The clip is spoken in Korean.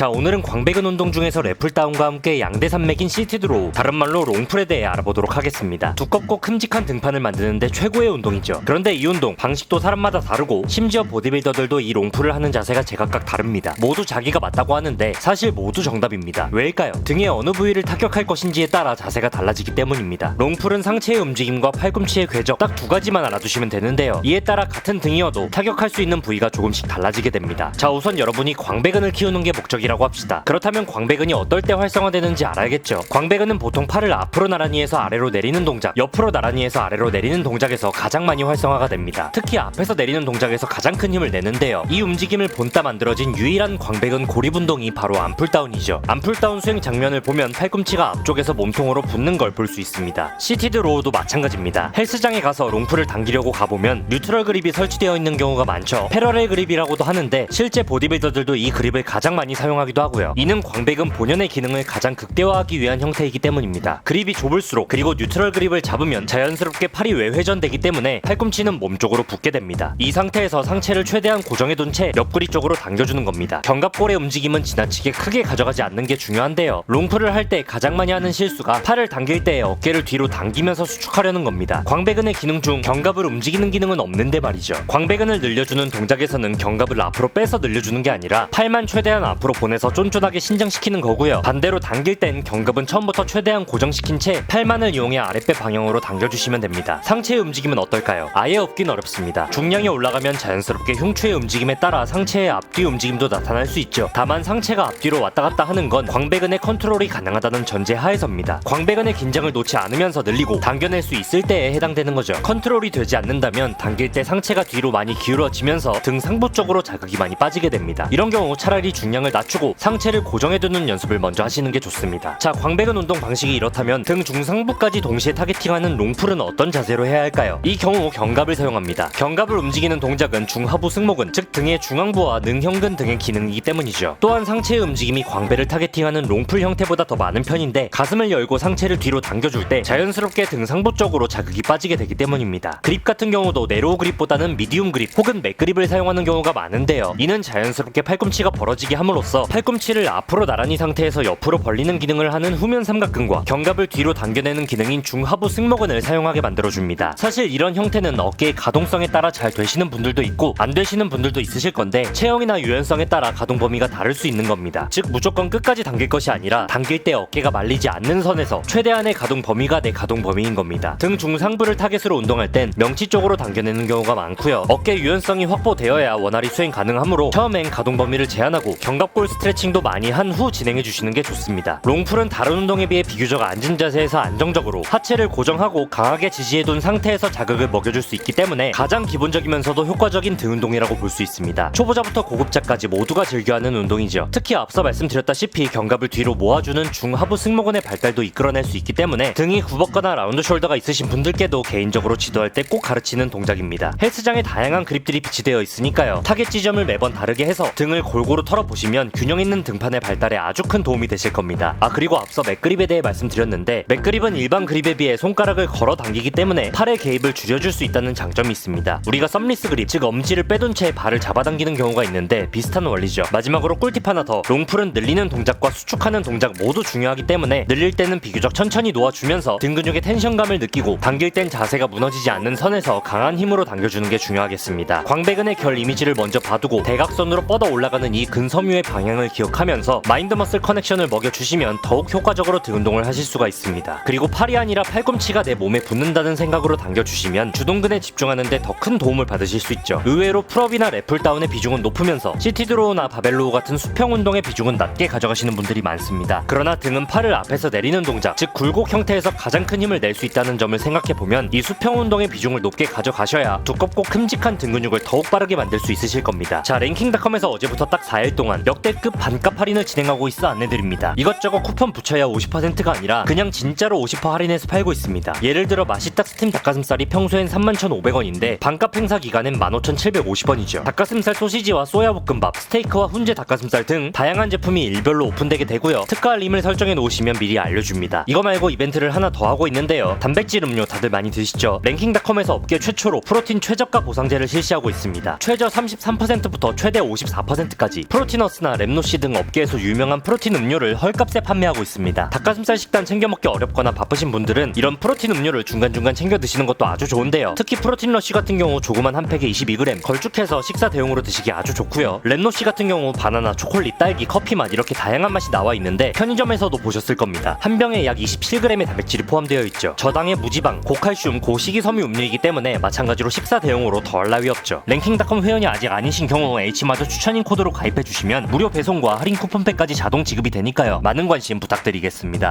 자 오늘은 광배근 운동 중에서 래플다운과 함께 양대 산맥인 시티드로우 다른 말로 롱풀에 대해 알아보도록 하겠습니다. 두껍고 큼직한 등판을 만드는데 최고의 운동이죠. 그런데 이 운동 방식도 사람마다 다르고 심지어 보디빌더들도 이 롱풀을 하는 자세가 제각각 다릅니다. 모두 자기가 맞다고 하는데 사실 모두 정답입니다. 왜일까요? 등의 어느 부위를 타격할 것인지에 따라 자세가 달라지기 때문입니다. 롱풀은 상체의 움직임과 팔꿈치의 궤적 딱 두 가지만 알아두시면 되는데요. 이에 따라 같은 등이어도 타격할 수 있는 부위가 조금씩 달라지게 됩니다. 자 우선 여러분이 광배근을 키우는 게 목적이라 고 합시다. 그렇다면 광배근이 어떨 때 활성화되는지 알아야겠죠. 광배근은 보통 팔을 앞으로 나란히 해서 아래로 내리는 동작 옆으로 나란히 해서 아래로 내리는 동작에서 가장 많이 활성화가 됩니다. 특히 앞에서 내리는 동작에서 가장 큰 힘을 내는데요. 이 움직임을 본따 만들어진 유일한 광배근 고립 운동이 바로 암풀다운이죠. 암풀다운 수행 장면을 보면 팔꿈치가 앞쪽에서 몸통으로 붙는 걸 볼 수 있습니다. 시티드 로우도 마찬가지입니다. 헬스장에 가서 롱풀을 당기려고 가보면 뉴트럴 그립이 설치되어 있는 경우가 많죠. 패러렐 그립이라고도 하는데 실제 보디빌더들도 이 그립을 가장 많이 사용하 기도 하고요. 이는 광배근 본연의 기능을 가장 극대화하기 위한 형태이기 때문입니다. 그립이 좁을수록 그리고 뉴트럴 그립을 잡으면 자연스럽게 팔이 외회전되기 때문에 팔꿈치는 몸 쪽으로 붙게 됩니다. 이 상태에서 상체를 최대한 고정해둔 채 옆구리 쪽으로 당겨주는 겁니다. 견갑골의 움직임은 지나치게 크게 가져가지 않는 게 중요한데요. 롱풀을 할 때 가장 많이 하는 실수가 팔을 당길 때 어깨를 뒤로 당기면서 수축하려는 겁니다. 광배근의 기능 중 견갑을 움직이는 기능은 없는데 말이죠. 광배근을 늘려주는 동작에서는 견갑을 앞으로 빼서 늘려주는 게 아니라 팔만 최대한 앞으로 보내서 쫀쫀하게 신장시키는 거고요. 반대로 당길 땐 견갑은 처음부터 최대한 고정시킨 채 팔만을 이용해 아랫배 방향으로 당겨주시면 됩니다. 상체의 움직임은 어떨까요? 아예 없긴 어렵습니다. 중량이 올라가면 자연스럽게 흉추의 움직임에 따라 상체의 앞뒤 움직임도 나타날 수 있죠. 다만 상체가 앞뒤로 왔다 갔다 하는 건 광배근의 컨트롤이 가능하다는 전제 하에서입니다. 광배근의 긴장을 놓지 않으면서 늘리고 당겨낼 수 있을 때에 해당되는 거죠. 컨트롤이 되지 않는다면 당길 때 상체가 뒤로 많이 기울어지면서 등 상부 쪽으로 자극이 많이 빠지게 됩니다. 이런 경우 차라리 중량을 낮추 고 상체를 고정해두는 연습을 먼저 하시는 게 좋습니다. 자 광배근 운동 방식이 이렇다면 등 중상부까지 동시에 타겟팅하는 롱풀은 어떤 자세로 해야 할까요? 이 경우 견갑을 사용합니다. 견갑을 움직이는 동작은 중하부 승모근 즉 등의 중앙부와 능형근 등의 기능이기 때문이죠. 또한 상체의 움직임이 광배를 타겟팅하는 롱풀 형태보다 더 많은 편인데 가슴을 열고 상체를 뒤로 당겨줄 때 자연스럽게 등 상부 쪽으로 자극이 빠지게 되기 때문입니다. 그립 같은 경우도 네로우 그립보다는 미디움 그립 혹은 맥 그립을 사용하는 경우가 많은데요. 이는 자연스럽게 팔꿈치가 벌어지게 함으로써 팔꿈치를 앞으로 나란히 상태에서 옆으로 벌리는 기능을 하는 후면 삼각근과 견갑을 뒤로 당겨내는 기능인 중하부 승모근을 사용하게 만들어줍니다. 사실 이런 형태는 어깨의 가동성에 따라 잘 되시는 분들도 있고 안 되시는 분들도 있으실 건데 체형이나 유연성에 따라 가동 범위가 다를 수 있는 겁니다. 즉 무조건 끝까지 당길 것이 아니라 당길 때 어깨가 말리지 않는 선에서 최대한의 가동 범위가 내 가동 범위인 겁니다. 등 중상부를 타겟으로 운동할 땐 명치 쪽으로 당겨내는 경우가 많고요. 어깨 유연성이 확보되어야 원활히 수행 가능하므로 처음엔 가동 범위를 제한하고 견갑골 스트레칭도 많이 한 후 진행해 주시는 게 좋습니다. 롱풀은 다른 운동에 비해 비교적 앉은 자세에서 안정적으로 하체를 고정하고 강하게 지지해 둔 상태에서 자극을 먹여줄 수 있기 때문에 가장 기본적이면서도 효과적인 등 운동이라고 볼 수 있습니다. 초보자부터 고급자까지 모두가 즐겨하는 운동이죠. 특히 앞서 말씀드렸다시피 견갑을 뒤로 모아주는 중하부 승모근의 발달도 이끌어낼 수 있기 때문에 등이 굽었거나 라운드 숄더가 있으신 분들께도 개인적으로 지도할 때 꼭 가르치는 동작입니다. 헬스장에 다양한 그립들이 비치되어 있으니까요. 타겟 지점을 매번 다르게 해서 등을 골고루 털어보시면 균형 있는 등판의 발달에 아주 큰 도움이 되실 겁니다. 아 그리고 앞서 맥그립에 대해 말씀드렸는데 맥그립은 일반 그립에 비해 손가락을 걸어 당기기 때문에 팔의 개입을 줄여줄 수 있다는 장점이 있습니다. 우리가 썸리스 그립 즉 엄지를 빼둔 채 발을 잡아당기는 경우가 있는데 비슷한 원리죠. 마지막으로 꿀팁 하나 더. 롱풀은 늘리는 동작과 수축하는 동작 모두 중요하기 때문에 늘릴 때는 비교적 천천히 놓아주면서 등 근육의 텐션감을 느끼고 당길 땐 자세가 무너지지 않는 선에서 강한 힘으로 당겨주는 게 중요하겠습니다. 광배근의 결 이미지를 먼저 봐두고 대각선으로 뻗어 올라가는 이 근섬유의 방향 을 기억하면서 마인드 머슬 커넥션을 먹여주시면 더욱 효과적으로 등 운동을 하실 수가 있습니다. 그리고 팔이 아니라 팔꿈치가 내 몸에 붙는다는 생각으로 당겨주시면 주동근에 집중하는데 더 큰 도움을 받으실 수 있죠. 의외로 풀업이나 래플다운의 비중은 높으면서 시티드로우나 바벨로우 같은 수평 운동의 비중은 낮게 가져가시는 분들이 많습니다. 그러나 등은 팔을 앞에서 내리는 동작 즉 굴곡 형태에서 가장 큰 힘을 낼 수 있다는 점을 생각해보면 이 수평 운동의 비중을 높게 가져가셔야 두껍고 큼직한 등 근육을 더욱 빠르게 만들 수 있으실 겁니다. 자 랭킹닷컴에서 어제부터 딱 4일 동안 역대 급 반값 할인을 진행하고 있어 안내드립니다. 이것저것 쿠폰 붙여야 50%가 아니라 그냥 진짜로 50% 할인해서 팔고 있습니다. 예를 들어 맛있다 스팀 닭가슴살이 평소엔 31,500원인데 반값 행사 기간엔 15,750원이죠. 닭가슴살 소시지와 소야 볶음밥 스테이크와 훈제 닭가슴살 등 다양한 제품이 일별로 오픈되게 되고요. 특가 알림을 설정해 놓으시면 미리 알려줍니다. 이거 말고 이벤트를 하나 더 하고 있는데요. 단백질 음료 다들 많이 드시죠? 랭킹닷컴에서 업계 최초로 프로틴 최저가 보상제를 실시하고 있습니다. 최저 33%부터 최대 54%까지 프로티너스나 램 랩노시 등 업계에서 유명한 프로틴 음료를 헐값에 판매하고 있습니다. 닭가슴살 식단 챙겨 먹기 어렵거나 바쁘신 분들은 이런 프로틴 음료를 중간중간 챙겨 드시는 것도 아주 좋은데요. 특히 프로틴 러쉬 같은 경우 조그만 한 팩에 22g 걸쭉해서 식사 대용으로 드시기 아주 좋고요. 랩노시 같은 경우 바나나, 초콜릿, 딸기, 커피 맛 이렇게 다양한 맛이 나와 있는데 편의점에서도 보셨을 겁니다. 한 병에 약 27g의 단백질이 포함되어 있죠. 저당의 무지방, 고칼슘, 고식이섬유 음료이기 때문에 마찬가지로 식사 대용으로 더할 나위 없죠. 랭킹닷컴 회원이 아직 아니신 경우 H마저 추천인 코드로 가입해 주시면 무료 배송과 할인 쿠폰팩까지 자동 지급이 되니까요. 많은 관심 부탁드리겠습니다.